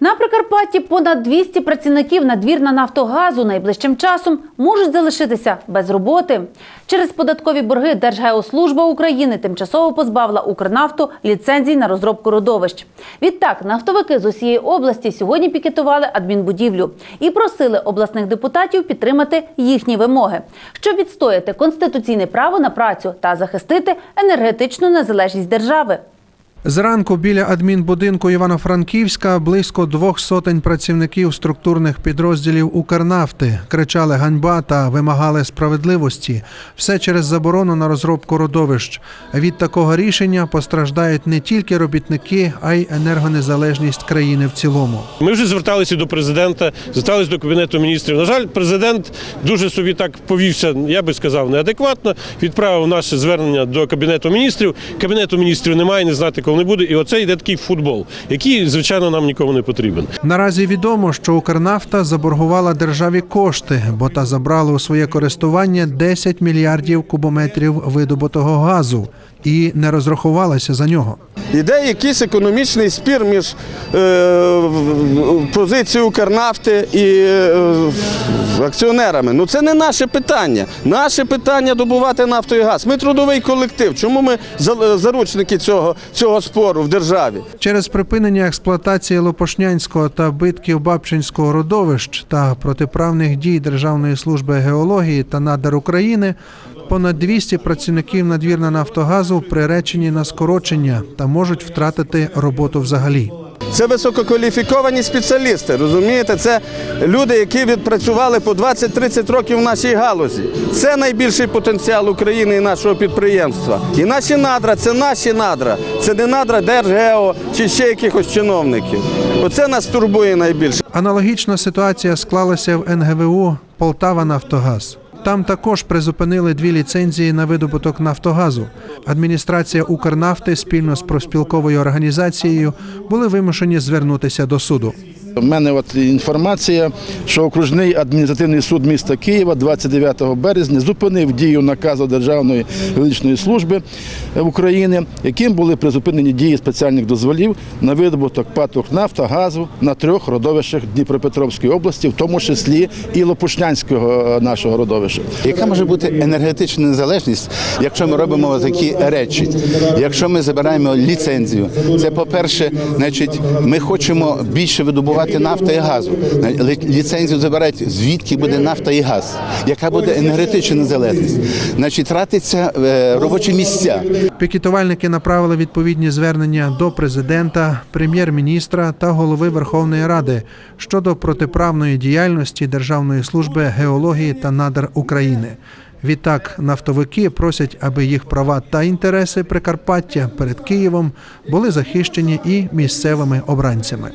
На Прикарпатті понад 200 працівників надвірна Нафтогазу найближчим часом можуть залишитися без роботи. Через податкові борги Держгеослужба України тимчасово позбавила Укрнафту ліцензій на розробку родовищ. Відтак, нафтовики з усієї області сьогодні пікетували адмінбудівлю і просили обласних депутатів підтримати їхні вимоги, щоб відстояти конституційне право на працю та захистити енергетичну незалежність держави. Зранку біля адмінбудинку Івано-Франківська близько двох сотень працівників структурних підрозділів Укрнафти кричали ганьба та вимагали справедливості. Все через заборону на розробку родовищ. Від такого рішення постраждають не тільки робітники, а й енергонезалежність країни в цілому. Ми вже зверталися до президента, зверталися до кабінету міністрів. На жаль, президент дуже собі так повівся, я би сказав, неадекватно. Відправив наше звернення до кабінету міністрів. Кабінету міністрів немає, не знати, коли не буде. І оце йде такий футбол, який, звичайно, нам нікому не потрібен. Наразі відомо, що Укрнафта заборгувала державі кошти, бо та забрала у своє користування 10 мільярдів кубометрів видобутого газу і не розрахувалася за нього. Іде якийсь економічний спір між е, позицією Укрнафти і е, акціонерами. Ну це не наше питання. Наше питання добувати нафту і газ. Ми трудовий колектив. Чому ми заручники цього, цього спору в державі? Через припинення експлуатації Лопошнянського та битків Бабчинського родовищ та протиправних дій Державної служби геології та надр України понад 200 працівників надвірна Нафтогазу приречені на скорочення та можуть втратити роботу взагалі. Це висококваліфіковані спеціалісти, розумієте? Це люди, які відпрацювали по 20-30 років в нашій галузі. Це найбільший потенціал України і нашого підприємства. І наші надра це наші надра. Це не надра Держгео чи ще якихось чиновників. Оце нас турбує найбільше. Аналогічна ситуація склалася в НГВУ Полтава Нафтогаз. Там також призупинили дві ліцензії на видобуток Нафтогазу. Адміністрація Укрнафти спільно з профспілковою організацією були вимушені звернутися до суду. У мене от інформація, що окружний адміністративний суд міста Києва 29 березня зупинив дію наказу Державної геологічної служби України, яким були призупинені дії спеціальних дозволів на видобуток паток нафта, газу на трьох родовищах Дніпропетровської області, в тому числі і Лопушнянського е, нашого родовища. Яка може бути енергетична незалежність, якщо ми робимо такі речі? Якщо ми забираємо ліцензію, це по-перше, значить, ми хочемо більше видобувати нафти і газу. Лі- Ліцензію забирають, звідки буде нафта і газ, яка буде енергетична незалежність. Значить, тратиться е, робочі місця. Пікетувальники направили відповідні звернення до президента, прем'єр-міністра та голови Верховної Ради щодо протиправної діяльності Державної служби геології та надр України. Відтак нафтовики просять, аби їх права та інтереси Прикарпаття перед Києвом були захищені і місцевими обранцями.